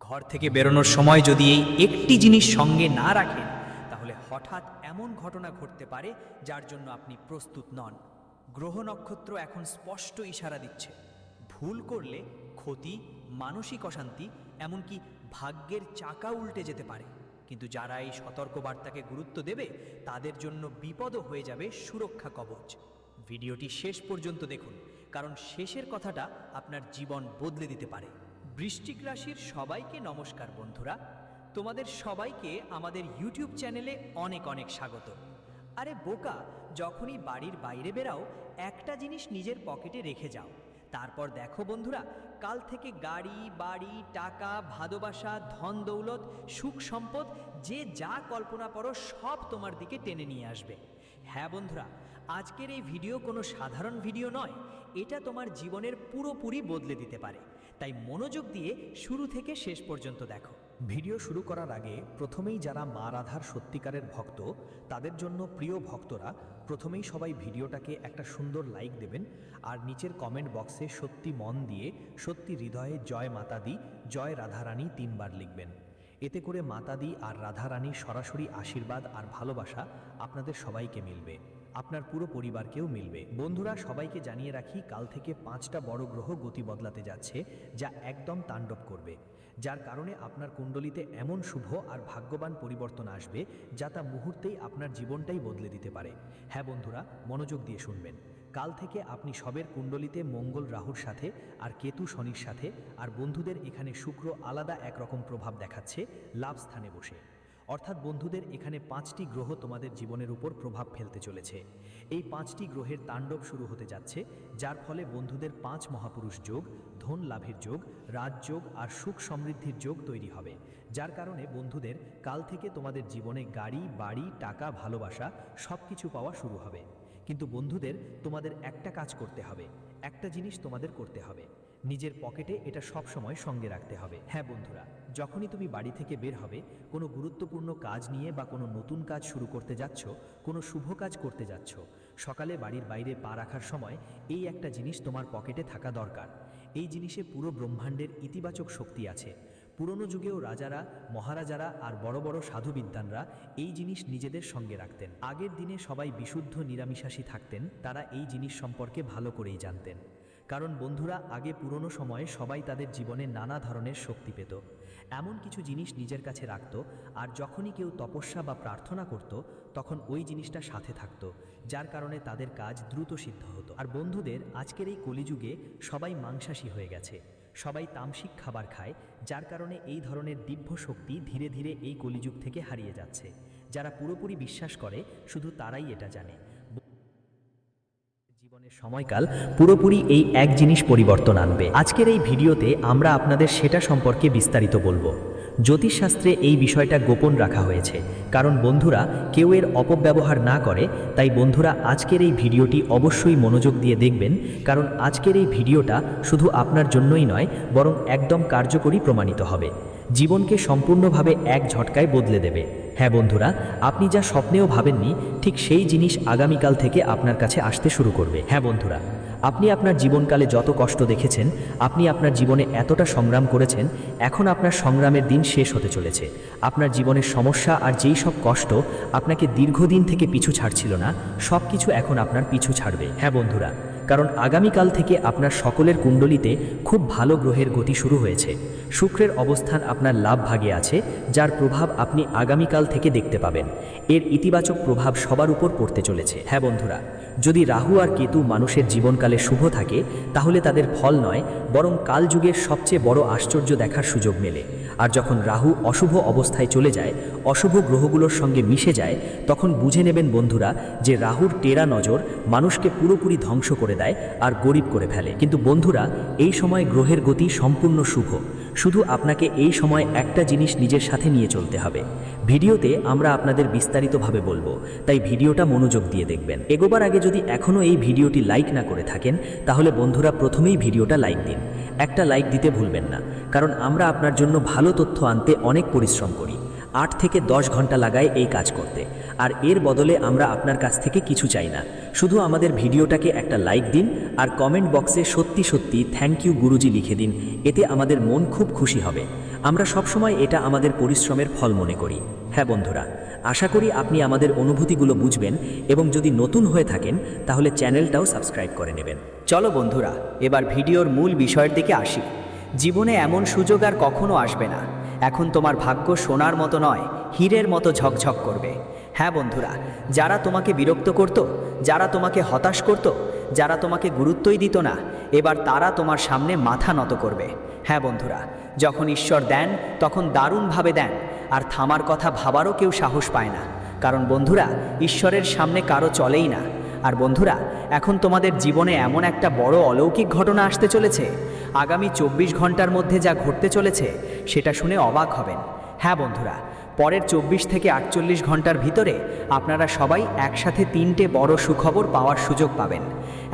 ঘর থেকে বেরোনোর সময় যদি এই একটি জিনিস সঙ্গে না রাখেন, তাহলে হঠাৎ এমন ঘটনা ঘটতে পারে যার জন্য আপনি প্রস্তুত নন। গ্রহ নক্ষত্র এখন স্পষ্ট ইশারা দিচ্ছে। ভুল করলে ক্ষতি, মানসিক অশান্তি, এমনকি ভাগ্যের চাকা উল্টে যেতে পারে। কিন্তু যারা এই সতর্কবার্তাকে গুরুত্ব দেবে, তাদের জন্য বিপদও হয়ে যাবে সুরক্ষা কবচ। ভিডিওটি শেষ পর্যন্ত দেখুন, কারণ শেষের কথাটা আপনার জীবন বদলে দিতে পারে। বৃশ্চিক রাশির সবাইকে নমস্কার বন্ধুরা। তোমাদের সবাইকে আমাদের ইউটিউব চ্যানেলে অনেক অনেক স্বাগত। আরে বোকা, যখনই বাড়ির বাইরে বেরাও, একটা জিনিস নিজের পকেটে রেখে যাও। তারপর দেখো বন্ধুরা, কাল থেকে গাড়ি, বাড়ি, টাকা, ভালোবাসা, ধন দৌলত, সুখ সম্পদ, যে যা কল্পনা করো সব তোমার দিকে টেনে নিয়ে আসবে। হ্যাঁ বন্ধুরা আজকের এই ভিডিও কোনো সাধারণ ভিডিও নয়, এটা তোমার জীবনের পুরোপুরি বদলে দিতে পারে। তাই মনোযোগ দিয়ে শুরু থেকে শেষ পর্যন্ত দেখো। ভিডিও শুরু করার আগে প্রথমেই যারা মা রাধার সত্যিকারের ভক্ত, তাদের জন্য প্রিয় ভক্তরা প্রথমেই সবাই ভিডিওটাকে একটা সুন্দর লাইক দেবেন আর নিচের কমেন্ট বক্সে সত্যি মন দিয়ে সত্যি হৃদয়ে জয় মাতা দি জয় রাধারানী তিনবার লিখবেন। এতে করে মাতাদি আর রাধারানীর সরাসরি আশীর্বাদ আর ভালোবাসা আপনাদের সবাইকে মিলবে। আপনার পুরো পরিবারকেও মিলবে। বন্ধুরা, সবাইকে জানিয়ে রাখি, কাল থেকে পাঁচটা বড় গ্রহ গতি বদলাতে যাচ্ছে, যা একদম তাণ্ডব করবে। যার কারণে আপনার কুণ্ডলিতে এমন শুভ আর ভাগ্যবান পরিবর্তন আসবে, যা তা মুহূর্তেই আপনার জীবনটাই বদলে দিতে পারে। হ্যাঁ বন্ধুরা, মনোযোগ দিয়ে শুনবেন। কাল থেকে আপনি সবের কুণ্ডলিতে মঙ্গল রাহুর সাথে, আর কেতু শনির সাথে, আর বন্ধুদের এখানে শুক্র আলাদা একরকম প্রভাব দেখাচ্ছে, লাভ স্থানে বসে। অর্থাৎ বন্ধুদের এখানে পাঁচটি গ্রহ তোমাদের জীবনের উপর প্রভাব ফেলতে চলেছে। এই পাঁচটি গ্রহের তাণ্ডব শুরু হতে যাচ্ছে, যার ফলে বন্ধুদের পাঁচ মহাপুরুষ যোগ, ধন লাভের যোগ রাজযোগ আর সুখ সমৃদ্ধির যোগ তৈরি হবে। যার কারণে বন্ধুদের কাল থেকে তোমাদের জীবনে গাড়ি, বাড়ি, টাকা, ভালোবাসা সব কিছু পাওয়া শুরু হবে। কিন্তু বন্ধুদের তোমাদের একটা কাজ করতে হবে, একটা জিনিস তোমাদের করতে হবে। নিজের পকেটে এটা সব সময় সঙ্গে রাখতে হবে। হ্যাঁ বন্ধুরা, যখনই তুমি বাড়ি থেকে বের হবে, কোনো গুরুত্বপূর্ণ কাজ নিয়ে বা কোনো নতুন কাজ শুরু করতে যাচ্ছ, কোনো শুভ কাজ করতে যাচ্ছ, সকালে বাড়ির বাইরে পা রাখার সময় এই একটা জিনিস তোমার পকেটে থাকা দরকার। এই জিনিসে পুরো ব্রহ্মাণ্ডের ইতিবাচক শক্তি আছে। পুরনো যুগেও রাজারা, মহারাজারা আর বড় বড় সাধু বিদ্বানরা এই জিনিস নিজেদের সঙ্গে রাখতেন। আগের দিনে সবাই বিশুদ্ধ নিরামিষাশী থাকতেন, তারা এই জিনিস সম্পর্কে ভালো করেই জানতেন। কারণ বন্ধুরা, আগে পুরনো সময়ে সবাই তাদের জীবনে নানা ধরনের শক্তি পেত। এমন কিছু জিনিস নিজের কাছে রাখত, আর যখনই কেউ তপস্যা বা প্রার্থনা করত, তখন ওই জিনিসটা সাথে থাকত, যার কারণে তাদের কাজ দ্রুত সিদ্ধ হতো। আর বন্ধুদের, আজকের এই কলিযুগে সবাই মাংসাশী হয়ে গেছে। সবাই তামসিক খাবার খায়, যার কারণে এই ধরনের দিব্য শক্তি ধীরে ধীরে এই কলিযুগ থেকে হারিয়ে যাচ্ছে। যারা পুরোপুরি বিশ্বাস করে, শুধু তারাই এটা জানে। সময়কাল পুরোপুরি এই এক জিনিস পরিবর্তন আনবে। আজকের এই ভিডিওতে আমরা আপনাদের সেটা সম্পর্কে বিস্তারিত বলব। জ্যোতিষশাস্ত্রে এই বিষয়টা গোপন রাখা হয়েছে। কারণ বন্ধুরা, কেউ এর অপব্যবহার না করে, তাই বন্ধুরা আজকের এই ভিডিওটি অবশ্যই মনোযোগ দিয়ে দেখবেন, কারণ আজকের এই ভিডিওটা শুধু আপনার জন্যই নয়, বরং একদম কার্যকরী প্রমাণিত হবে। জীবনকে সম্পূর্ণভাবে এক ঝটকায় বদলে দেবে। হ্যাঁ বন্ধুরা, আপনি যা স্বপ্নেও ভাবেননি, ঠিক সেই জিনিস আগামীকাল থেকে আপনার কাছে আসতে শুরু করবে। হ্যাঁ বন্ধুরা, আপনি আপনার জীবনকালে যত কষ্ট দেখেছেন, আপনি আপনার জীবনে এতটা সংগ্রাম করেছেন, এখন আপনার সংগ্রামের দিন শেষ হতে চলেছে। আপনার জীবনের সমস্যা আর যেই সব কষ্ট আপনাকে দীর্ঘদিন থেকে পিছু ছাড়ছিল না সব কিছু এখন আপনার পিছু ছাড়বে। হ্যাঁ বন্ধুরা কারণ আগামীকাল থেকে আপনার সকলের কুণ্ডলিতে খুব ভালো গ্রহের গতি শুরু হয়েছে। শুক্রের অবস্থান আপনার লাভ ভাগে আছে, যার প্রভাব আপনি আগামীকাল থেকে দেখতে পাবেন। এর ইতিবাচক প্রভাব সবার উপর পড়তে চলেছে। হ্যাঁ বন্ধুরা, যদি রাহু আর কেতু মানুষের জীবনকালে শুভ থাকে, তাহলে তাদের ফল নয়, বরং কালযুগের সবচেয়ে বড় আশ্চর্য দেখার সুযোগ মেলে। আর যখন রাহু অশুভ অবস্থায় চলে যায়, অশুভ গ্রহগুলোর সঙ্গে মিশে যায়, তখন বুঝে নেবেন বন্ধুরা যে রাহুর টেরা নজর মানুষকে পুরোপুরি ধ্বংস করে দেয় আর গরিব করে ফেলে। কিন্তু বন্ধুরা, এই সময় গ্রহের গতি সম্পূর্ণ শুভ। শুধু আপনাকে এই সময় একটা জিনিস নিজের সাথে নিয়ে চলতে হবে। ভিডিওতে আমরা আপনাদের বিস্তারিতভাবে বলব, তাই ভিডিওটা মনোযোগ দিয়ে দেখবেন। এগোবার আগে যদি এখনও এই ভিডিওটি লাইক না করে থাকেন, তাহলে বন্ধুরা প্রথমেই ভিডিওটা লাইক দিন। একটা লাইক দিতে ভুলবেন না, কারণ আমরা আপনার জন্য ভালো তথ্য আনতে অনেক পরিশ্রম করি। আট থেকে দশ ঘণ্টা লাগায় এই কাজ করতে। আর এর বদলে আমরা আপনার কাছ থেকে কিছু চাই না। শুধু আমাদের ভিডিওটাকে একটা লাইক দিন আর কমেন্ট বক্সে সত্যি সত্যি থ্যাংক ইউ গুরুজি লিখে দিন। এতে আমাদের মন খুব খুশি হবে। আমরা সবসময় এটা আমাদের পরিশ্রমের ফল মনে করি। হ্যাঁ বন্ধুরা, আশা করি আপনি আমাদের অনুভূতিগুলো বুঝবেন এবং যদি নতুন হয়ে থাকেন, তাহলে চ্যানেলটাও সাবস্ক্রাইব করে নেবেন। চলো বন্ধুরা, এবার ভিডিওর মূল বিষয়ের দিকে আসি। জীবনে এমন সুযোগ আর কখনো আসবে না। এখন তোমার ভাগ্য সোনার মতো নয়, হীরের মতো ঝকঝক করবে। হ্যাঁ বন্ধুরা, যারা তোমাকে বিরক্ত করত, যারা তোমাকে হতাশ করত, যারা তোমাকে গুরুত্বই দিত না, এবার তারা তোমার সামনে মাথা নত করবে। হ্যাঁ বন্ধুরা, যখন ঈশ্বর দেন, তখন দারুণভাবে দেন, আর থামার কথা ভাবারও কেউ সাহস পায় না। কারণ বন্ধুরা, ঈশ্বরের সামনে কারও চলেই না। আর বন্ধুরা, এখন তোমাদের জীবনে এমন একটা বড় অলৌকিক ঘটনা আসতে চলেছে। আগামী চব্বিশ ঘণ্টার মধ্যে যা ঘটতে চলেছে, সেটা শুনে অবাক হবেন। হ্যাঁ বন্ধুরা, পরের চব্বিশ থেকে আটচল্লিশ ঘণ্টার ভিতরে আপনারা সবাই একসাথে তিনটে বড় সুখবর পাওয়ার সুযোগ পাবেন।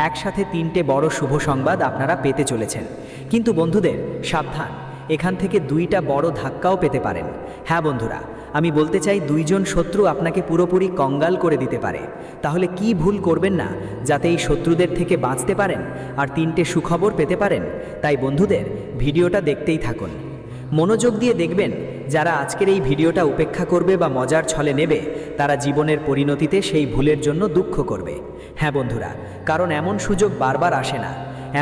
একসাথে তিনটে বড় শুভ সংবাদ আপনারা পেতে চলেছেন। কিন্তু বন্ধুদের, সাবধান। এখান থেকে দুইটা বড় ধাক্কাও পেতে পারেন। হ্যাঁ বন্ধুরা, আমি বলতে চাই দুইজন শত্রু আপনাকে পুরোপুরি কঙ্গাল করে দিতে পারে। তাহলে কি ভুল করবেন না, যাতে এই শত্রুদের থেকে বাঁচতে পারেন আর তিনটে সুখবর পেতে পারেন? তাই বন্ধুদের, ভিডিওটা দেখতেই থাকুন। মনোযোগ দিয়ে দেখবেন, যারা আজকের এই ভিডিওটা উপেক্ষা করবে বা মজার ছলে নেবে, তারা জীবনের পরিণতিতে সেই ভুলের জন্য দুঃখ করবে। হ্যাঁ বন্ধুরা, কারণ এমন সুযোগ বারবার আসে না।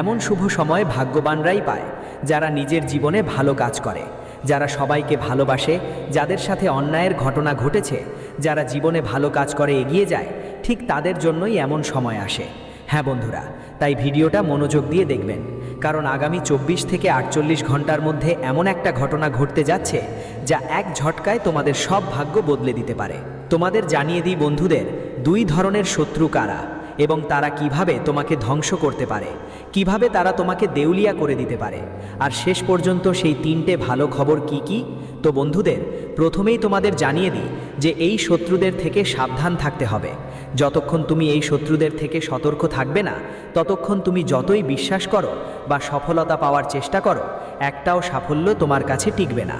এমন শুভ সময় ভাগ্যবানরাই পায়। যারা নিজের জীবনে ভালো কাজ করে, যারা সবাইকে ভালোবাসে, যাদের সাথে অন্যায়ের ঘটনা ঘটেছে, যারা জীবনে ভালো কাজ করে এগিয়ে যায়, ঠিক তাদের জন্যই এমন সময় আসে। হ্যাঁ বন্ধুরা, তাই ভিডিওটা মনোযোগ দিয়ে দেখবেন, কারণ আগামী চব্বিশ থেকে আটচল্লিশ ঘণ্টার মধ্যে এমন একটা ঘটনা ঘটতে যাচ্ছে, যা এক ঝটকায় তোমাদের সব ভাগ্য বদলে দিতে পারে। তোমাদের জানিয়ে দিই বন্ধুদের, দুই ধরনের শত্রু কারা? এবং তারা কীভাবে তোমাকে ধ্বংস করতে পারে, কীভাবে তারা তোমাকে দেউলিয়া করে দিতে পারে। আর শেষ পর্যন্ত সেই তিনটে ভালো খবর কি কি? তো বন্ধুদের, প্রথমেই তোমাদের জানিয়ে দিই যে এই শত্রুদের থেকে সাবধান থাকতে হবে। যতক্ষণ তুমি এই শত্রুদের থেকে সতর্ক থাকবে না, ততক্ষণ তুমি যতই বিশ্বাস করো বা সফলতা পাওয়ার চেষ্টা করো, একটাও সাফল্য তোমার কাছে টিকবে না।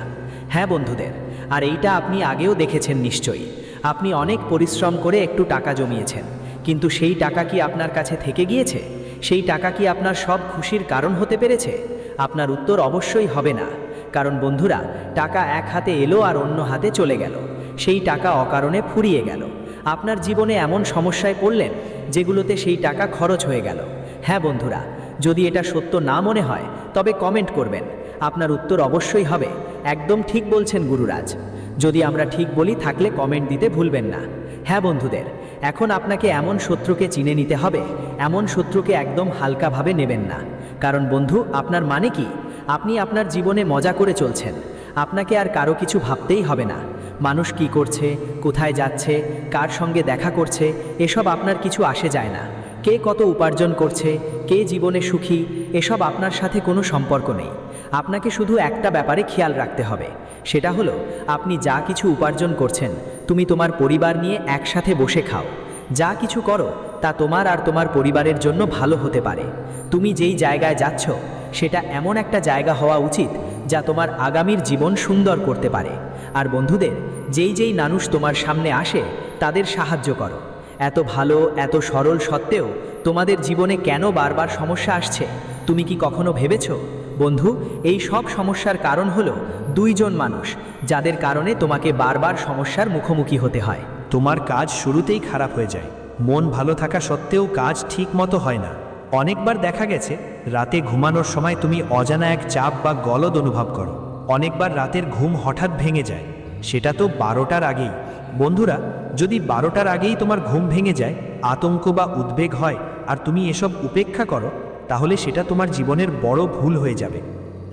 হ্যাঁ বন্ধুদের, আর এইটা আপনি আগেও দেখেছেন নিশ্চয়ই। আপনি অনেক পরিশ্রম করে একটু টাকা জমিয়েছেন। কিন্তু সেই টাকা কি আপনার কাছে থেকে গিয়েছে? সেই টাকা কি আপনার সব খুশির কারণ হতে পেরেছে? আপনার উত্তর অবশ্যই হবে না। কারণ বন্ধুরা, টাকা এক হাতে এলো আর অন্য হাতে চলে গেল। সেই টাকা অকারণে ফুরিয়ে গেল। আপনার জীবনে এমন সমস্যায় পড়লেন, যেগুলোতে সেই টাকা খরচ হয়ে গেল। হ্যাঁ বন্ধুরা, যদি এটা সত্য না মনে হয়, তবে কমেন্ট করবেন। আপনার উত্তর অবশ্যই হবে। একদম ঠিক বলছেন গুরুরাজ। যদি আমরা ঠিক বলি, থাকলে কমেন্ট দিতে ভুলবেন না। হ্যাঁ বন্ধুদের, এখন আপনাকে এমন শত্রুকে চিনে নিতে হবে, এমন শত্রুকে একদম হালকাভাবে নেবেন না। কারণ বন্ধু, আপনার মানে কি? আপনি আপনার জীবনে মজা করে চলছেন। আপনাকে আর কারও কিছু ভাবতেই হবে না। মানুষ কি করছে, কোথায় যাচ্ছে, কার সঙ্গে দেখা করছে, এসব আপনার কিছু আসে যায় না। কে কত উপার্জন করছে, কে জীবনে সুখী, এসব আপনার সাথে কোনো সম্পর্ক নেই। আপনাকে শুধু একটা ব্যাপারে খেয়াল রাখতে হবে। সেটা হলো, আপনি যা কিছু উপার্জন করছেন, তুমি তোমার পরিবার নিয়ে একসাথে বসে খাও। যা কিছু করো, তা তোমার আর তোমার পরিবারের জন্য ভালো হতে পারে। তুমি যেই জায়গায় যাচ্ছ, সেটা এমন একটা জায়গা হওয়া উচিত, যা তোমার আগামীর জীবন সুন্দর করতে পারে। আর বন্ধুদের, যেই যেই মানুষ তোমার সামনে আসে, তাদের সাহায্য করো। এত ভালো, এত সরল সত্ত্বেও তোমাদের জীবনে কেন বারবার সমস্যা আসছে, তুমি কি কখনো ভেবেছো? বন্ধু, এই সব সমস্যার কারণ হলো দুইজন মানুষ, যাদের কারণে তোমাকে বারবার সমস্যার মুখোমুখি হতে হয়। তোমার কাজ শুরুতেই খারাপ হয়ে যায়। মন ভালো থাকা সত্ত্বেও কাজ ঠিক মতো হয় না। অনেকবার দেখা গেছে, রাতে ঘুমানোর সময় তুমি অজানা এক চাপ বা গলদ অনুভব করো। অনেকবার রাতের ঘুম হঠাৎ ভেঙে যায়। সেটা তো বারোটার আগেই। বন্ধুরা, যদি বারোটার আগেই তোমার ঘুম ভেঙে যায়, আতঙ্ক বা উদ্বেগ হয়, আর তুমি এসব উপেক্ষা করো তাহলে সেটা তোমার জীবনের বড় ভুল হয়ে যাবে।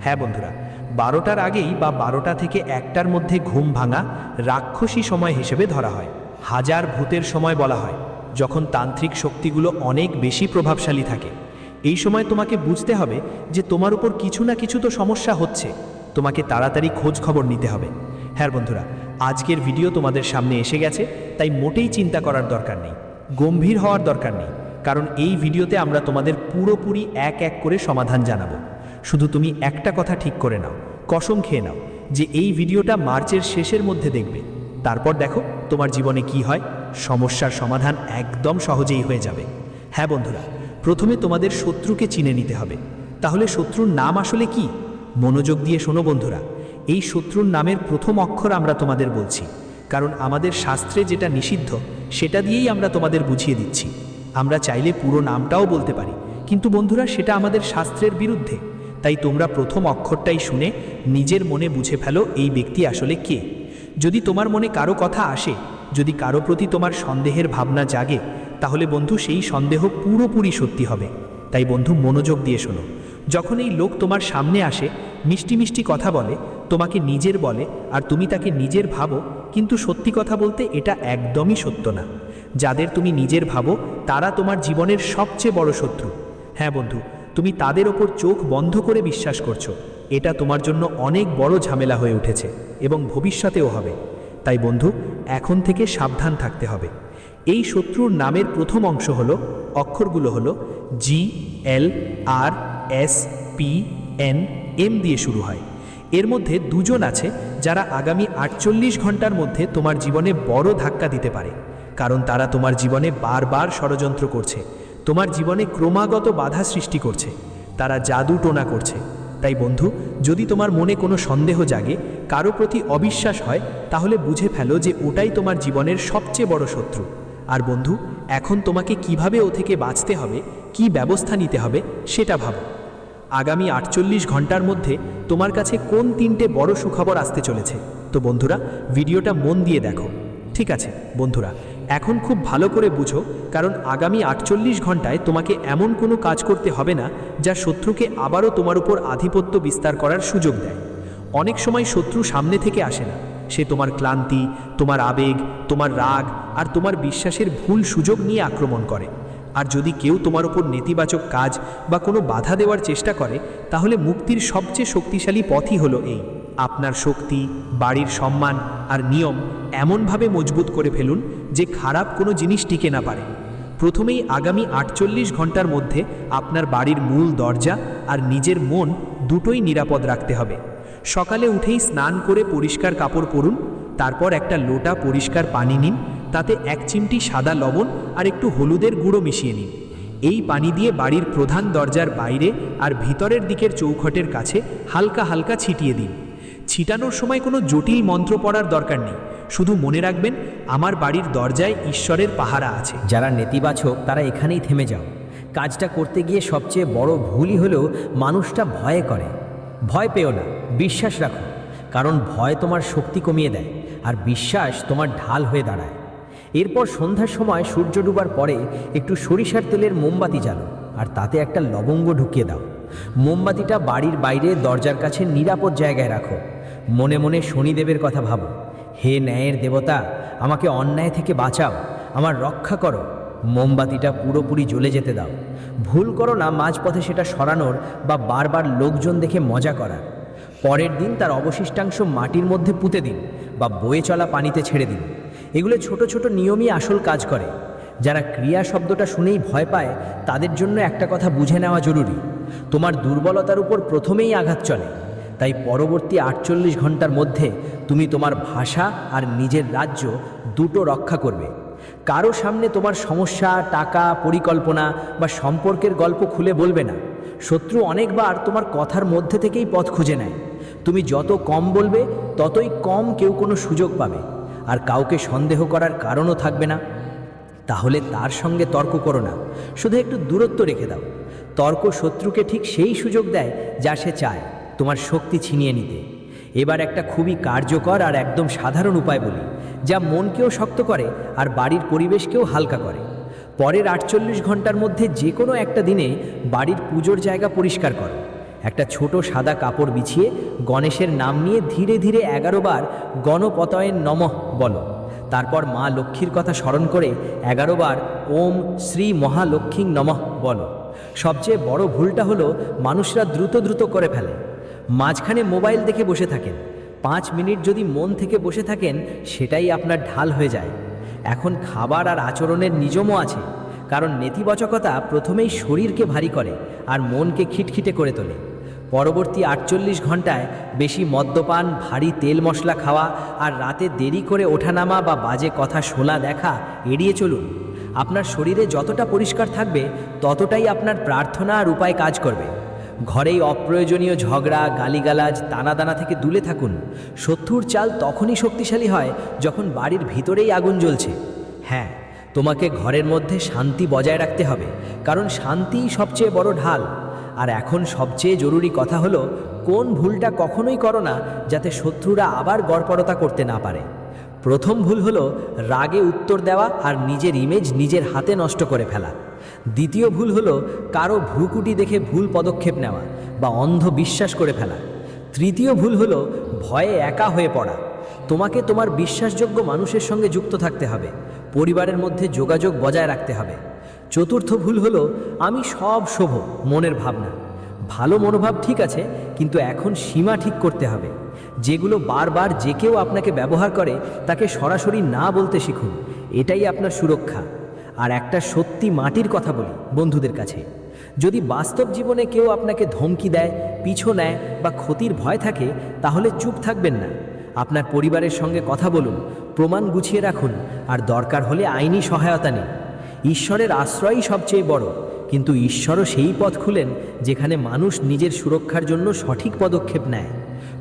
হ্যাঁ বন্ধুরা, বারোটার আগেই বা বারোটা থেকে একটার মধ্যে ঘুম ভাঙা রাক্ষসী সময় হিসেবে ধরা হয়। হাজার ভূতের সময় বলা হয়, যখন তান্ত্রিক শক্তিগুলো অনেক বেশি প্রভাবশালী থাকে। এই সময় তোমাকে বুঝতে হবে যে তোমার উপর কিছু না কিছু তো সমস্যা হচ্ছে। তোমাকে তাড়াতাড়ি খোঁজ খবর নিতে হবে। হ্যাঁ বন্ধুরা, আজকের ভিডিও তোমাদের সামনে এসে গেছে, তাই মোটেই চিন্তা করার দরকার নেই। গম্ভীর হওয়ার দরকার নেই। কারণ এই ভিডিওতে আমরা তোমাদের পুরোপুরি এক এক করে সমাধান জানাব। শুধু তুমি একটা কথা ঠিক করে নাও, কসম খেয়ে নাও, যে এই ভিডিওটা মার্চের শেষের মধ্যে দেখবে। তারপর দেখো তোমার জীবনে কি হয়, সমস্যার সমাধান একদম সহজেই হয়ে যাবে। হ্যাঁ বন্ধুরা, প্রথমে তোমাদের শত্রুকে চিনে নিতে হবে। তাহলে শত্রুর নাম আসলে কি? মনোযোগ দিয়ে শোনো বন্ধুরা, এই শত্রুর নামের প্রথম অক্ষর আমরা তোমাদের বলছি, কারণ আমাদের শাস্ত্রে যেটা নিষিদ্ধ, সেটা দিয়েই আমরা তোমাদের বুঝিয়ে দিচ্ছি। আমরা চাইলে পুরো নামটাও বলতে পারি। কিন্তু বন্ধুরা, সেটা আমাদের শাস্ত্রের বিরুদ্ধে। তাই তোমরা প্রথম অক্ষরটাই শুনে নিজের মনে বুঝে ফেলো এই ব্যক্তি আসলে কে। যদি তোমার মনে কারও কথা আসে, যদি কারও প্রতি তোমার সন্দেহের ভাবনা জাগে, তাহলে বন্ধু, সেই সন্দেহ পুরোপুরি সত্যি হবে। তাই বন্ধু, মনোযোগ দিয়ে শোনো। যখন এই লোক তোমার সামনে আসে, মিষ্টি মিষ্টি কথা বলে তোমাকে নিজের বলে আর তুমি তাকে নিজের ভাবো, কিন্তু সত্যি কথা বলতে এটা একদমই সত্য না। যাদের তুমি নিজের ভাবো, তারা তোমার জীবনের সবচেয়ে বড় শত্রু। হ্যাঁ বন্ধু, তুমি তাদের ওপর চোখ বন্ধ করে বিশ্বাস করছ। এটা তোমার জন্য অনেক বড় ঝামেলা হয়ে উঠেছে এবং ভবিষ্যতেও হবে। তাই বন্ধু, এখন থেকে সাবধান থাকতে হবে। এই শত্রুর নামের প্রথম অংশ হলো, অক্ষরগুলো হলো G L R S P N M দিয়ে শুরু হয়। এর মধ্যে দুজন আছে যারা আগামী আটচল্লিশ ঘণ্টার মধ্যে তোমার জীবনে বড় ধাক্কা দিতে পারে। কারণ তারা তোমার জীবনে বারবার ষড়যন্ত্র করছে। তোমার জীবনে ক্রমাগত বাধা সৃষ্টি করছে। তারা জাদু টোনা করছে। তাই বন্ধু, যদি তোমার মনে কোনো সন্দেহ জাগে, কারও প্রতি অবিশ্বাস হয়, তাহলে বুঝে ফেলো যে ওটাই তোমার জীবনের সবচেয়ে বড় শত্রু। আর বন্ধু, এখন তোমাকে কীভাবে ও থেকে বাঁচতে হবে, কি ব্যবস্থা নিতে হবে, সেটা ভাবো। আগামী আটচল্লিশ ঘণ্টার মধ্যে তোমার কাছে কোন তিনটে বড় সুখবর আসতে চলেছে? তো বন্ধুরা, ভিডিওটা মন দিয়ে দেখো। ঠিক আছে, বন্ধুরা, এখন খুব ভালো করে বুঝো, কারণ আগামী আটচল্লিশ ঘন্টায় তোমাকে এমন কোনো কাজ করতে হবে না, যা শত্রুকে আবারও তোমার উপর আধিপত্য বিস্তার করার সুযোগ দেয়। অনেক সময় শত্রু সামনে থেকে আসে না। সে তোমার ক্লান্তি, তোমার আবেগ, তোমার রাগ আর তোমার বিশ্বাসের ভুল সুযোগ নিয়ে আক্রমণ করে। আর যদি কেউ তোমার উপর নেতিবাচক কাজ বা কোনো বাধা দেওয়ার চেষ্টা করে, তাহলে মুক্তির সবচেয়ে শক্তিশালী পথই হলো এই। আপনার শক্তি, বাড়ির সম্মান আর নিয়ম এমনভাবে মজবুত করে ফেলুন যে খারাপ কোনো জিনিস টিকে না পারে। প্রথমেই আগামী আটচল্লিশ ঘণ্টার মধ্যে আপনার বাড়ির মূল দরজা আর নিজের মন দুটোই নিরাপদ রাখতে হবে। সকালে উঠেই স্নান করে পরিষ্কার কাপড় পরুন, তারপর একটা লোটা পরিষ্কার পানি নিন তাতে এক চিমটি সাদা লবণ আর একটু হলুদের গুঁড়ো মিশিয়ে নিন। এই পানি দিয়ে বাড়ির প্রধান দরজার বাইরে আর ভিতরের দিকের চৌখটের কাছে হালকা হালকা ছিটিয়ে দিন। ছিটানোর সময় কোনো জটিল মন্ত্র পড়ার দরকার নেই। শুধু মনে রাখবেন, আমার বাড়ির দরজায় ঈশ্বরের পাহারা আছে। যারা নেতিবাচক, তারা এখানেই থেমে যাও। কাজটা করতে গিয়ে সবচেয়ে বড় ভুলই হলো মানুষটা ভয়ে করে। ভয় পেও না, বিশ্বাস রাখো। কারণ ভয় তোমার শক্তি কমিয়ে দেয়, আর বিশ্বাস তোমার ঢাল হয়ে দাঁড়ায়। এরপর সন্ধ্যার সময় সূর্য ডুবার পরে একটু সরিষার তেলের মোমবাতি জ্বালো, আর তাতে একটা লবঙ্গ ঢুকিয়ে দাও। মোমবাতিটা বাড়ির বাইরে দরজার কাছে নিরাপদ জায়গায় রাখো। মনে মনে শনিদেবের কথা ভাবো। হে ন্যায়ের দেবতা, আমাকে অন্যায় থেকে বাঁচাও, আমার রক্ষা করো। মোমবাতিটা পুরোপুরি জ্বলে যেতে দাও। ভুল করো না মাঝপথে সেটা সরানোর বা বারবার লোকজন দেখে মজা করার। পরের দিন তার অবশিষ্টাংশ মাটির মধ্যে পুঁতে দিন বা বয়ে চলা পানিতে ছেড়ে দিন। এগুলো ছোট ছোট নিয়মই আসল কাজ করে। যারা ক্রিয়া শব্দটা শুনেই ভয় পায়, তাদের জন্য একটা কথা বুঝে নেওয়া জরুরি। তোমার দুর্বলতার উপর প্রথমেই আঘাত চলে। তাই পরবর্তী আটচল্লিশ ঘণ্টার মধ্যে তুমি তোমার ভাষা আর নিজের রাজ্য দুটো রক্ষা করবে। কারও সামনে তোমার সমস্যা, টাকা, পরিকল্পনা বা সম্পর্কের গল্প খুলে বলবে না। শত্রু অনেকবার তোমার কথার মধ্যে থেকেই পথ খুঁজে নেয়। তুমি যত কম বলবে, ততই কম কেউ কোনো সুযোগ পাবে। আর কাউকে সন্দেহ করার কারণও থাকবে না। তাহলে তার সঙ্গে তর্ক করো না। শুধু একটু দূরত্ব রেখে দাও। তর্ক শত্রুকে ঠিক সেই সুযোগ দেয় যা সে চায়, তোমার শক্তি ছিনিয়ে নিতে। এবার একটা খুবই কার্যকর আর একদম সাধারণ উপায় বলি, যা মনকেও শক্ত করে আর বাড়ির পরিবেশকেও হালকা করে। পরের আটচল্লিশ ঘণ্টার মধ্যে যে কোনো একটা দিনে বাড়ির পুজোর জায়গা পরিষ্কার করো। একটা ছোট সাদা কাপড় বিছিয়ে গণেশের নাম নিয়ে ধীরে ধীরে এগারো বার গণপতয়ের নমঃ বলো। তারপর মা লক্ষ্মীর কথা স্মরণ করে এগারো বার ওম শ্রী মহালক্ষ্মী নমঃ বলো। সবচেয়ে বড় ভুলটা হলো মানুষরা দ্রুত দ্রুত করে ফেলে। মাঝখানে মোবাইল দেখে বসে থাকেন। পাঁচ মিনিট যদি মন থেকে বসে থাকেন, সেটাই আপনার ঢাল হয়ে যায়। এখন খাবার আর আচরণের নিজমও আছে। কারণ নেতিবাচকতা প্রথমেই শরীরকে ভারী করে আর মনকে খিটখিটে করে তোলে। পরবর্তী আটচল্লিশ ঘন্টায় বেশি মদ্যপান, ভারী তেল মশলা খাওয়া আর রাতে দেরি করে ওঠানামা বা বাজে কথা শোলা দেখা এড়িয়ে চলুন। আপনার শরীরে যতটা পরিষ্কার থাকবে, ততটাই আপনার প্রার্থনা আর উপায় কাজ করবে। ঘরেই অপ্রয়োজনীয় ঝগড়া, গালিগালাজ দানা থেকে দূরে থাকুন। শত্রুর চাল তখনই শক্তিশালী হয় যখন বাড়ির ভিতরেই আগুন জ্বলছে। হ্যাঁ তোমাকে ঘরের মধ্যে শান্তি বজায় রাখতে হবে, কারণ শান্তিই সবচেয়ে বড় ঢাল। আর এখন সবচেয়ে জরুরি কথা হলো, কোন ভুলটা কখনোই করো না যাতে শত্রুরা আবার গড়পড়তা করতে না পারে। প্রথম ভুল হলো রাগে উত্তর দেওয়া আর নিজের ইমেজ নিজের হাতে নষ্ট করে ফেলা। দ্বিতীয় ভুল হলো কারও ভ্রুকুটি দেখে ভুল পদক্ষেপ নেওয়া বা অন্ধ বিশ্বাস করে ফেলা। তৃতীয় ভুল হলো ভয়ে একা হয়ে পড়া। তোমাকে তোমার বিশ্বাসযোগ্য মানুষের সঙ্গে যুক্ত থাকতে হবে। পরিবারের মধ্যে যোগাযোগ বজায় রাখতে হবে। চতুর্থ ভুল হলো, আমি সব শোভ, মনের ভাবনা। ভালো মনোভাব ঠিক আছে, কিন্তু এখন সীমা ঠিক করতে হবে। যেগুলো বারবার যে কেউ আপনাকে ব্যবহার করে, তাকে সরাসরি না বলতে শিখুন। এটাই আপনার সুরক্ষা। আর একটা সত্যি মাটির কথা বলি, বন্ধুদের কাছে। যদি বাস্তব জীবনে কেউ আপনাকে ধমকি দেয়, পিছু নেয় বা ক্ষতির ভয় থাকে, তাহলে চুপ থাকবেন না। আপনার পরিবারের সঙ্গে কথা বলুন, প্রমাণ গুছিয়ে রাখুন, আর দরকার হলে আইনি সহায়তা নিন। ঈশ্বরের আশ্রয়ই সবচেয়ে বড়। কিন্তু ঈশ্বরও সেই পথ খুলেন যেখানে মানুষ নিজের সুরক্ষার জন্য সঠিক পদক্ষেপ নেয়।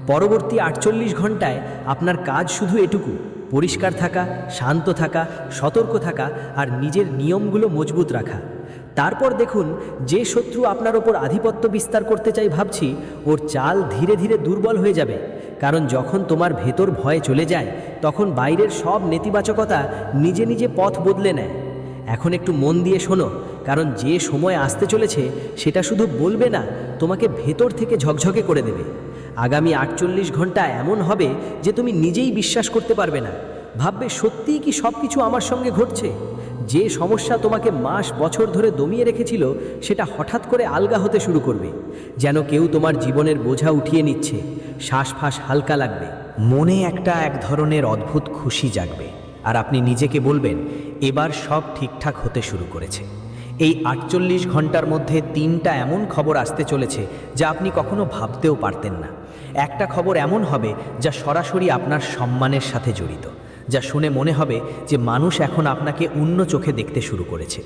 পরবর্তী আটচল্লিশ ঘন্টায় আপনার কাজ শুধু এটুকু, পরিষ্কার থাকা, শান্ত থাকা, সতর্ক থাকা আর নিজের নিয়মগুলো মজবুত রাখা। তারপর দেখুন, যে শত্রু আপনার ওপর আধিপত্য বিস্তার করতে চাই ভাবছি, ওর চাল ধীরে ধীরে দুর্বল হয়ে যাবে। কারণ যখন তোমার ভেতর ভয় চলে যায়, তখন বাইরের সব নেতিবাচকতা নিজে নিজে পথ বদলে নেয়। এখন একটু মন দিয়ে শোনো, কারণ যে সময় আসতে চলেছে সেটা শুধু বলবে না, তোমাকে ভেতর থেকে ঝকঝকে করে দেবে। আগামী আটচল্লিশ ঘণ্টা এমন হবে যে তুমি নিজেই বিশ্বাস করতে পারবে না। ভাববে, সত্যিই কি সব কিছু আমার সঙ্গে ঘটছে? যে সমস্যা তোমাকে মাস, বছর ধরে দমিয়ে রেখেছিল, সেটা হঠাৎ করে আলগা হতে শুরু করবে। যেন কেউ তোমার জীবনের বোঝা উঠিয়ে নিচ্ছে। শ্বাসফাস হালকা লাগবে। মনে একটা এক ধরনের অদ্ভুত খুশি জাগবে। আর আপনি নিজেকে বলবেন, এবার সব ঠিকঠাক হতে শুরু করেছে। এই আটচল্লিশ ঘণ্টার মধ্যে তিনটা এমন খবর আসতে চলেছে যা আপনি কখনো ভাবতেও পারতেন না। একটা খবর এমন হবে যা সরাসরি আপনার সম্মানের সাথে জড়িত, যা শুনে মনে হবে যে মানুষ এখন আপনাকে অন্য চোখে দেখতে শুরু করেছে।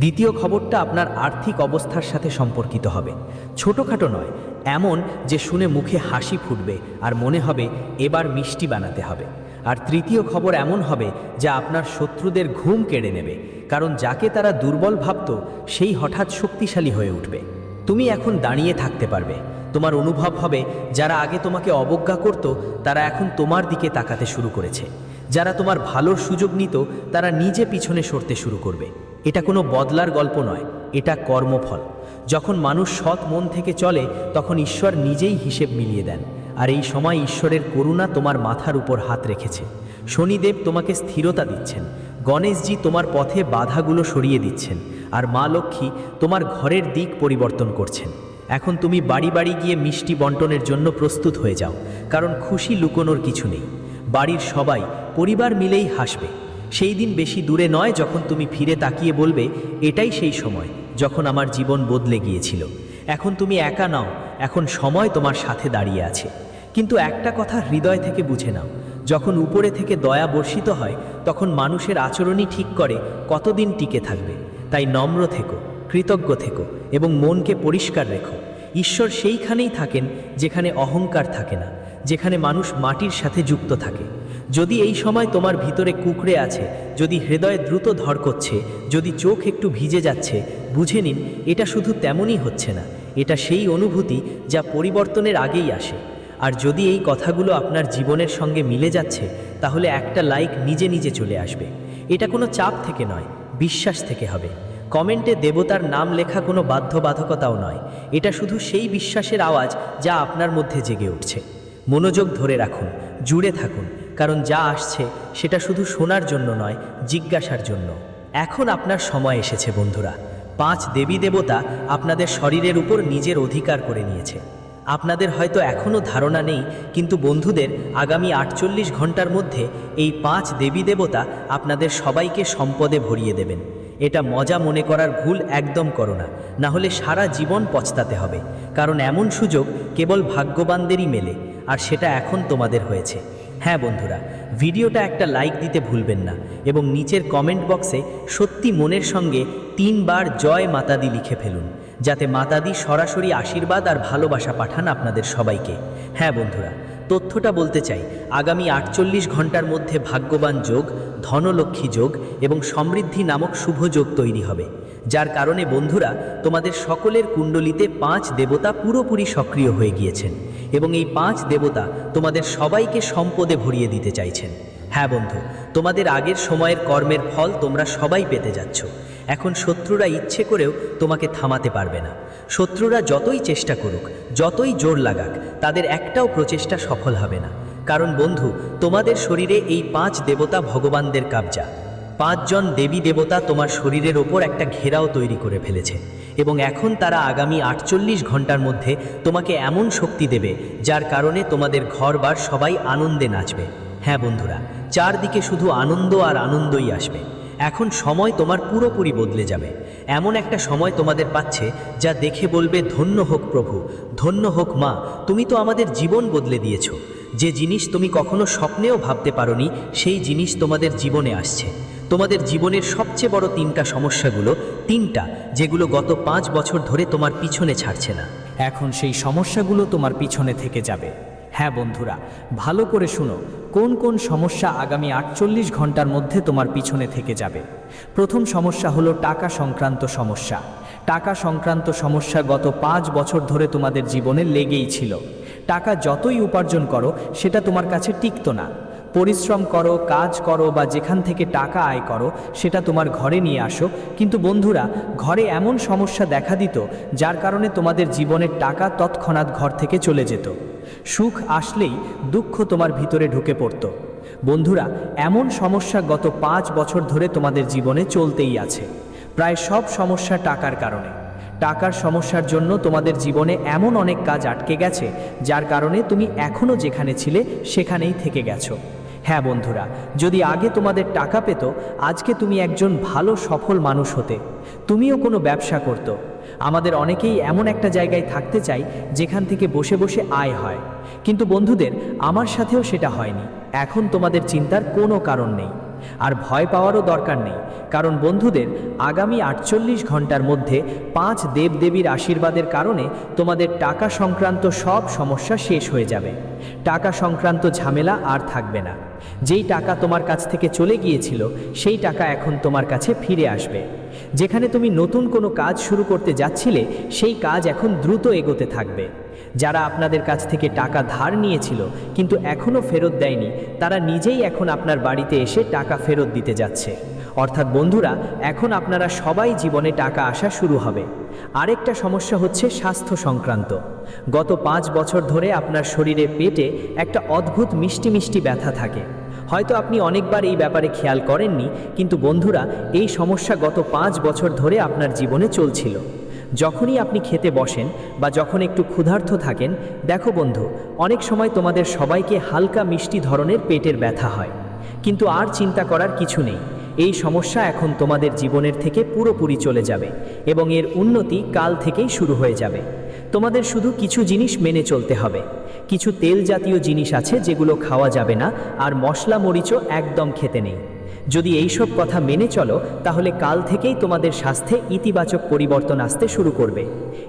দ্বিতীয় খবরটা আপনার আর্থিক অবস্থার সাথে সম্পর্কিত হবে। ছোটোখাটো নয়, এমন যে শুনে মুখে হাসি ফুটবে আর মনে হবে, এবার মিষ্টি বানাতে হবে। আর তৃতীয় খবর এমন হবে যা আপনার শত্রুদের ঘুম কেড়ে নেবে, কারণ যাকে তারা দুর্বল ভাবত, সেই হঠাৎ শক্তিশালী হয়ে উঠবে। তুমি এখন দাঁড়িয়ে থাকতে পারবে। তোমার অনুভব হবে, যারা আগে তোমাকে অবজ্ঞা করত, তারা এখন তোমার দিকে তাকাতে শুরু করেছে। যারা তোমার ভালোর সুযোগ নিত, তারা নিজে পিছনে সরতে শুরু করবে। এটা কোনো বদলার গল্প নয়, এটা কর্মফল। যখন মানুষ সৎ মন থেকে চলে, তখন ঈশ্বর নিজেই হিসেব মিলিয়ে দেন। আর এই সময় ঈশ্বরের করুণা তোমার মাথার উপর হাত রেখেছে। শনিদেব তোমাকে স্থিরতা দিচ্ছেন। গণেশজি তোমার পথে বাধাগুলো সরিয়ে দিচ্ছেন। আর মা লক্ষ্মী তোমার ঘরের দিক পরিবর্তন করছেন। এখন তুমি বাড়ি বাড়ি গিয়ে মিষ্টি বন্টনের জন্য প্রস্তুত হয়ে যাও, কারণ খুশি লুকোনোর কিছু নেই। বাড়ির সবাই, পরিবার মিলেই হাসবে। সেই দিন বেশি দূরে নয় যখন তুমি ফিরে তাকিয়ে বলবে, এটাই সেই সময় যখন আমার জীবন বদলে গিয়েছিল। এখন তুমি একা নাও, এখন সময় তোমার সাথে দাঁড়িয়ে আছে। কিন্তু একটা কথা হৃদয় থেকে বুঝে নাও। যখন উপরে থেকে দয়া বর্ষিত হয়, তখন মানুষের আচরণই ঠিক করে কতদিন টিকে থাকবে। তাই নম্র থেকো, কৃতজ্ঞ থেকো এবং মনকে পরিষ্কার রেখো। ঈশ্বর সেইখানেই থাকেন যেখানে অহংকার থাকে না, যেখানে মানুষ মাটির সাথে যুক্ত থাকে। যদি এই সময় তোমার ভিতরে কুকড়ে আছে, যদি হৃদয় দ্রুত ধড়কচ্ছে যদি চোখ একটু ভিজে যাচ্ছে, বুঝে নিন, এটা শুধু তেমনই হচ্ছে না। এটা সেই অনুভূতি যা পরিবর্তনের আগেই আসে। আর যদি এই কথাগুলো আপনার জীবনের সঙ্গে মিলে যাচ্ছে, তাহলে একটা লাইক নিজে নিজে চলে আসবে। এটা কোনো চাপ থেকে নয়, বিশ্বাস থেকে হবে। কমেন্টে দেবতার নাম লেখা কোনো বাধ্যবাধকতাও নয়। এটা শুধু সেই বিশ্বাসের আওয়াজ যা আপনার মধ্যে জেগে উঠছে। মনোযোগ ধরে রাখুন, জুড়ে থাকুন, কারণ যা আসছে সেটা শুধু শোনার জন্য নয়, জিজ্ঞাসার জন্য। এখন আপনার সময় এসেছে বন্ধুরা। পাঁচ দেবী দেবতা আপনাদের শরীরের উপর নিজের অধিকার করে নিয়েছে। আপনাদের হয়তো এখনও ধারণা নেই, কিন্তু বন্ধুদের আগামী আটচল্লিশ ঘণ্টার মধ্যে এই পাঁচ দেবী দেবতা আপনাদের সবাইকে সম্পদে ভরিয়ে দেবেন। এটা মজা মনে করার ভুল একদম করো না না হলে সারা জীবন পচতাতে হবে, কারণ এমন সুযোগ কেবল ভাগ্যবানদেরই মেলে, আর সেটা এখন তোমাদের হয়েছে। হ্যাঁ বন্ধুরা, ভিডিওটা একটা লাইক দিতে ভুলবেন না, এবং নিচের কমেন্ট বক্সে সত্যি মনের সঙ্গে তিনবার জয় মাতাদি লিখে ফেলুন। যাতে মাতাদি সরাসরি আশীর্বাদ আর ভালোবাসা পাঠান আপনাদের সবাইকে। হ্যাঁ বন্ধুরা, তথ্যটা বলতে চাই। আগামী আটচল্লিশ ঘণ্টার মধ্যে ভাগ্যবান যোগ, ধনলক্ষ্মী যোগ এবং সমৃদ্ধি নামক শুভ যোগ তৈরি হবে। যার কারণে বন্ধুরা, তোমাদের সকলের কুণ্ডলিতে পাঁচ দেবতা পুরোপুরি সক্রিয় হয়ে গিয়েছেন এবং এই পাঁচ দেবতা তোমাদের সবাইকে সম্পদে ভরিয়ে দিতে চাইছেন। হ্যাঁ বন্ধু, তোমাদের আগের সময়ের কর্মের ফল তোমরা সবাই পেতে যাচ্ছ। এখন শত্রুরা ইচ্ছে করেও তোমাকে থামাতে পারবে না। শত্রুরা যতই চেষ্টা করুক, যতই জোর লাগাক, তাদের একটাও প্রচেষ্টা সফল হবে না। কারণ বন্ধু, তোমাদের শরীরে এই পাঁচ দেবতা ভগবানদের কাবজা। পাঁচজন দেবী দেবতা তোমার শরীরের ওপর একটা ঘেরাও তৈরি করে ফেলেছে এবং এখন তারা আগামী আটচল্লিশ ঘণ্টার মধ্যে তোমাকে এমন শক্তি দেবে, যার কারণে তোমাদের ঘরবার সবাই আনন্দে নাচবে। হ্যাঁ বন্ধুরা চারদিকে শুধু আনন্দ আর আনন্দই আসবে। এখন সময় তোমার পুরোপুরি বদলে যাবে। এমন একটা সময় তোমাদের পাচ্ছে যা দেখে বলবে, ধন্য হোক প্রভু, ধন্য হোক মা, তুমি তো আমাদের জীবন বদলে দিয়েছ। যে জিনিস তুমি কখনো স্বপ্নেও ভাবতে পারোনি, সেই জিনিস তোমাদের জীবনে আসছে। তোমাদের জীবনের সবচেয়ে বড় তিনটা সমস্যাগুলো তিনটা, যেগুলো গত পাঁচ বছর ধরে তোমার পিছনে ছাড়ছে না। এখন সেই সমস্যাগুলো তোমার পিছনে থেকে যাবে। হ্যাঁ বন্ধুরা, ভালো করে শুনো, কোন কোন সমস্যা আগামী আটচল্লিশ ঘণ্টার মধ্যে তোমার পিছনে থেকে যাবে? প্রথম সমস্যা হলো টাকা সংক্রান্ত সমস্যা। টাকা সংক্রান্ত সমস্যা গত পাঁচ বছর ধরে তোমাদের জীবনে লেগেই ছিল। টাকা যতই উপার্জন করো, সেটা তোমার কাছে টিকতো না। পরিশ্রম করো, কাজ করো বা যেখান থেকে টাকা আয় করো, সেটা তোমার ঘরে নিয়ে আসো। কিন্তু বন্ধুরা, ঘরে এমন সমস্যা দেখা দিত, যার কারণে তোমাদের জীবনের টাকা তৎক্ষণাৎ ঘর থেকে চলে যেত। সুখ আসলেই দুঃখ তোমার ভিতরে ঢুকে পড়ত। বন্ধুরা, এমন সমস্যা গত পাঁচ বছর ধরে তোমাদের জীবনে চলতেই আছে। প্রায় সব সমস্যা টাকার কারণে। টাকার সমস্যার জন্য তোমাদের জীবনে এমন অনেক কাজ আটকে গেছে, যার কারণে তুমি এখনও যেখানে ছিলে সেখানেই থেকে গেছো। হ্যাঁ বন্ধুরা, যদি আগে তোমাদের টাকা পেত, আজকে তুমি একজন ভালো সফল মানুষ হতে। তুমিও কোনো ব্যবসা করতো। আমাদের অনেকেই এমন একটা জায়গায় থাকতে চাই, যেখান থেকে বসে বসে আয় হয়। কিন্তু বন্ধুদের, আমার সাথেও সেটা হয়নি। এখন তোমাদের চিন্তার কোনো কারণ নেই। আর ভয় পাওয়ারও দরকার নেই, কারণ বন্ধুদের আগামী আটচল্লিশ ঘণ্টার মধ্যে পাঁচ দেবদেবীর আশীর্বাদের কারণে তোমাদের টাকা সংক্রান্ত সব সমস্যা শেষ হয়ে যাবে। টাকা সংক্রান্ত ঝামেলা আর থাকবে না। যেই টাকা তোমার কাছ থেকে চলে গিয়েছিল, সেই টাকা এখন তোমার কাছে ফিরে আসবে। যেখানে তুমি নতুন কোনো কাজ শুরু করতে যাচ্ছিলে, সেই কাজ এখন দ্রুত এগোতে থাকবে। যারা আপনাদের কাছ থেকে টাকা ধার নিয়েছিল, কিন্তু এখনও ফেরত দেয়নি, তারা নিজেই এখন আপনার বাড়িতে এসে টাকা ফেরত দিতে যাচ্ছে। অর্থাৎ বন্ধুরা, এখন আপনারা সবাই জীবনে টাকা আসা শুরু হবে। আরেকটা সমস্যা হচ্ছে স্বাস্থ্য সংক্রান্ত। গত পাঁচ বছর ধরে আপনার শরীরে পেটে একটা অদ্ভুত মিষ্টি মিষ্টি ব্যথা থাকে। হয়তো আপনি অনেকবার এই ব্যাপারে খেয়াল করেননি, কিন্তু বন্ধুরা, এই সমস্যা গত পাঁচ বছর ধরে আপনার জীবনে চলছিল। যখনই আপনি খেতে বসেন বা যখন একটু ক্ষুধার্ত থাকেন, দেখো বন্ধু, অনেক সময় তোমাদের সবাইকে হালকা মিষ্টি ধরনের পেটের ব্যথা হয়। কিন্তু আর চিন্তা করার কিছু নেই। এই সমস্যা এখন তোমাদের জীবনের থেকে পুরোপুরি চলে যাবে এবং এর উন্নতি কাল থেকেই শুরু হয়ে যাবে। তোমাদের শুধু কিছু জিনিস মেনে চলতে হবে। কিছু তেল জাতীয় জিনিস আছে যেগুলো খাওয়া যাবে না আর মশলা মরিচও একদম খেতে নেই। যদি এইসব কথা মেনে চলো, তাহলে কাল থেকেই তোমাদের স্বাস্থ্যে ইতিবাচক পরিবর্তন আসতে শুরু করবে।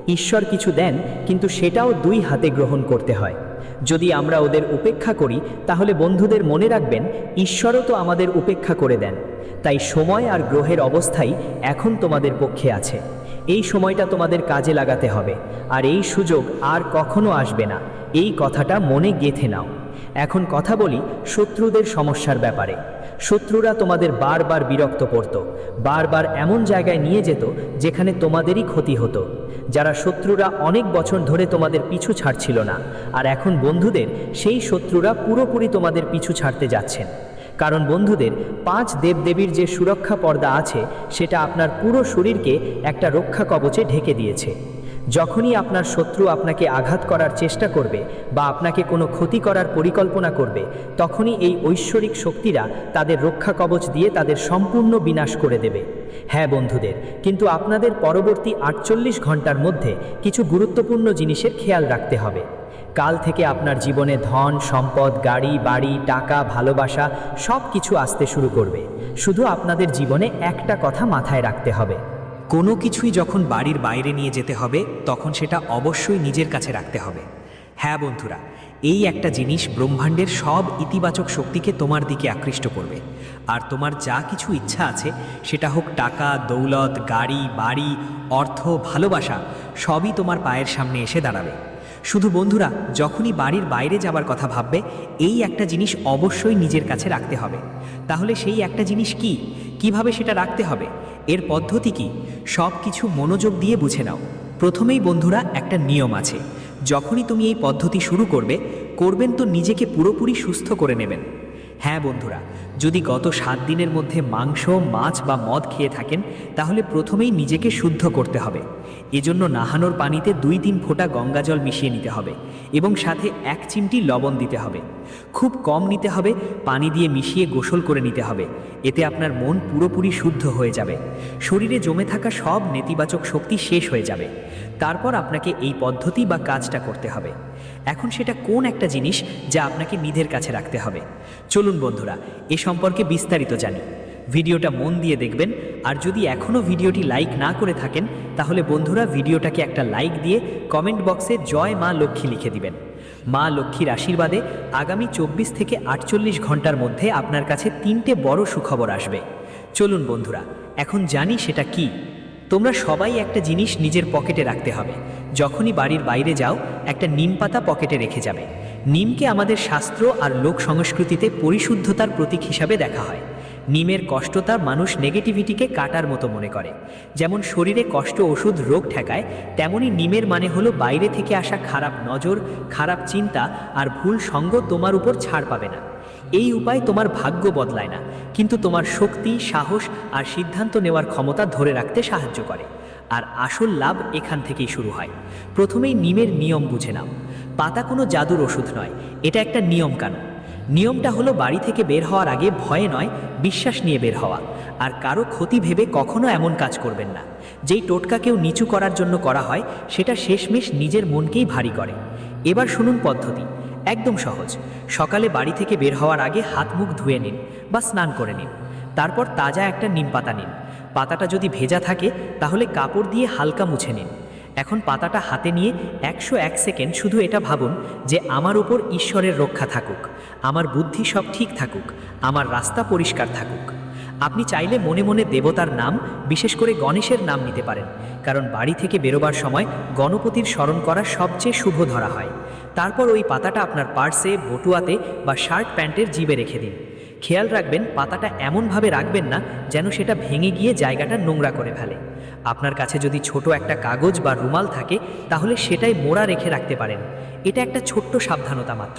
ঈশ্বর কিছু দেন, কিন্তু সেটাও দুই হাতে গ্রহণ করতে হয়। যদি আমরা ওদের উপেক্ষা করি, তাহলে বন্ধুদের মনে রাখবেন, ঈশ্বরও তো আমাদের উপেক্ষা করে দেন। তাই সময় আর গ্রহের অবস্থাই এখন তোমাদের পক্ষে আছে। এই সময়টা তোমাদের কাজে লাগাতে হবে, আর এই সুযোগ আর কখনো আসবে না। এই কথাটা মনে গেথে নাও। এখন কথা বলি শত্রুদের সমস্যার ব্যাপারে। শত্রুরা তোমাদের বারবার বিরক্ত করত, বারবার এমন জায়গায় নিয়ে যেত যেখানে তোমাদেরই ক্ষতি হতো। যারা শত্রুরা অনেক বছর ধরে তোমাদের পিছু ছাড়ছিল না, আর এখন বন্ধুদের সেই শত্রুরা পুরোপুরি তোমাদের পিছু ছাড়তে যাচ্ছেন। কারণ বন্ধুদের পাঁচ দেবদেবীর যে সুরক্ষা পর্দা আছে, সেটা আপনার পুরো শরীরকে একটা রক্ষা কবচে ঢেকে দিয়েছে। যখনই আপনার শত্রু আপনাকে আঘাত করার চেষ্টা করবে বা আপনাকে কোনো ক্ষতি করার পরিকল্পনা করবে, তখনই এই ঐশ্বরিক শক্তিরা তাদের রক্ষা কবচ দিয়ে তাদের সম্পূর্ণ বিনাশ করে দেবে। হ্যাঁ বন্ধুদের, কিন্তু আপনাদের পরবর্তী আটচল্লিশ ঘণ্টার মধ্যে কিছু গুরুত্বপূর্ণ জিনিসের খেয়াল রাখতে হবে। কাল থেকে আপনার জীবনে ধন, সম্পদ, গাড়ি, বাড়ি, টাকা, ভালোবাসা সব কিছু আসতে শুরু করবে। শুধু আপনাদের জীবনে একটা কথা মাথায় রাখতে হবে। কোনো কিছুই যখন বাড়ির বাইরে নিয়ে যেতে হবে, তখন সেটা অবশ্যই নিজের কাছে রাখতে হবে। হ্যাঁ বন্ধুরা, এই একটা জিনিস ব্রহ্মাণ্ডের সব ইতিবাচক শক্তিকে তোমার দিকে আকৃষ্ট করবে। আর তোমার যা কিছু ইচ্ছা আছে, সেটা হোক টাকা, দৌলত, গাড়ি, বাড়ি, অর্থ, ভালোবাসা, সবই তোমার পায়ের সামনে এসে দাঁড়াবে। শুধু বন্ধুরা, যখনই বাড়ির বাইরে যাবার কথা ভাববে, এই একটা জিনিস অবশ্যই নিজের কাছে রাখতে হবে। তাহলে সেই একটা জিনিস কি? কীভাবে সেটা রাখতে হবে? এর পদ্ধতি কি? সব কিছু মনোযোগ দিয়ে বুঝে নাও। প্রথমেই বন্ধুরা, একটা নিয়ম আছে। যখনই তুমি এই পদ্ধতি শুরু করবে, করবেন তো নিজেকে পুরোপুরি সুস্থ করে নেবেন। হ্যাঁ বন্ধুরা, যদি গত সাত দিনের মধ্যে মাংস, মাছ বা মদ খেয়ে থাকেন, তাহলে প্রথমেই নিজেকে শুদ্ধ করতে হবে। এজন্য নাহানোর পানিতে দুই তিন ফোঁটা গঙ্গা জল মিশিয়ে নিতে হবে এবং সাথে এক চিমটি লবণ দিতে হবে। খুব কম নিতে হবে, পানি দিয়ে মিশিয়ে গোসল করে নিতে হবে। এতে আপনার মন পুরোপুরি শুদ্ধ হয়ে যাবে। শরীরে জমে থাকা সব নেতিবাচক শক্তি শেষ হয়ে যাবে। তারপর আপনাকে এই পদ্ধতি বা কাজটা করতে হবে। এখন সেটা কোন একটা জিনিস যা আপনাকে নিধের কাছে রাখতে হবে? চলুন বন্ধুরা, এ সম্পর্কে বিস্তারিত জানি। ভিডিওটা মন দিয়ে দেখবেন, আর যদি এখনও ভিডিওটি লাইক না করে থাকেন, তাহলে বন্ধুরা ভিডিওটাকে একটা লাইক দিয়ে কমেন্ট বক্সে জয় মা লক্ষ্মী লিখে দিবেন। মা লক্ষ্মীর আশীর্বাদে আগামী চব্বিশ থেকে আটচল্লিশ ঘণ্টার মধ্যে আপনার কাছে তিনটে বড় সুখবর আসবে। চলুন বন্ধুরা, এখন জানি সেটা কি। তোমরা সবাই একটা জিনিস নিজের পকেটে রাখতে হবে। যখনই বাড়ির বাইরে যাও, একটা নিম পাতা পকেটে রেখে যাবে। নিমকে আমাদের শাস্ত্র আর লোক সংস্কৃতিতে পরিশুদ্ধতার প্রতীক হিসাবে দেখা হয়। নিমের কষ্টতা মানুষ নেগেটিভিটিকে কাটার মতো মনে করে। যেমন শরীরে কষ্ট ওষুধ রোগ ঠেকায়, তেমনি নিমের মানে হলো বাইরে থেকে আসা খারাপ নজর, খারাপ চিন্তা আর ভুল সঙ্গ তোমার উপর ছাড় পাবে না। এই উপায় তোমার ভাগ্য বদলায় না, কিন্তু তোমার শক্তি, সাহস আর সিদ্ধান্ত নেওয়ার ক্ষমতা ধরে রাখতে সাহায্য করে। আর আসল লাভ এখান থেকেই শুরু হয়। প্রথমেই নিমের নিয়ম বুঝে নাও। পাতা কোনো জাদুর ওষুধ নয়, এটা একটা নিয়ম কানুন। নিয়মটা হলো বাড়ি থেকে বের হওয়ার আগে ভয়ে নয়, বিশ্বাস নিয়ে বের হওয়া। আর কারও ক্ষতি ভেবে কখনো এমন কাজ করবেন না। যেই টোটকা কেউ নিচু করার জন্য করা হয়, সেটা শেষমেশ নিজের মনকেই ভারী করে। এবার শুনুন পদ্ধতি। একদম সহজ। সকালে বাড়ি থেকে বের হওয়ার আগে হাত মুখ ধুয়ে নিন বা স্নান করে নিন। তারপর তাজা একটা নিম পাতা নিন। পাতাটা যদি ভেজা থাকে, তাহলে কাপড় দিয়ে হালকা মুছে নিন। এখন পাতাটা হাতে নিয়ে একশো এক সেকেন্ড শুধু এটা ভাবুন যে আমার উপর ঈশ্বরের রক্ষা থাকুক। আমার বুদ্ধি সব ঠিক থাকুক। আমার রাস্তা পরিষ্কার থাকুক। আপনি চাইলে মনে মনে দেবতার নাম, বিশেষ করে গণেশের নাম নিতে পারেন। কারণ বাড়ি থেকে বেরোবার সময় গণপতির স্মরণ করা সবচেয়ে শুভ ধরা হয়। তারপর ওই পাতাটা আপনার পার্সে, বটুয়াতে বা শার্ট প্যান্টের জিবে রেখে দিন। খেয়াল রাখবেন, পাতাটা এমনভাবে রাখবেন না যেন সেটা ভেঙে গিয়ে জায়গাটা নোংরা করে ফেলে। আপনার কাছে যদি ছোট একটা কাগজ বা রুমাল থাকে, তাহলে সেটাই মোড়া রেখে রাখতে পারেন। এটা একটা ছোট্ট সাবধানতা মাত্র।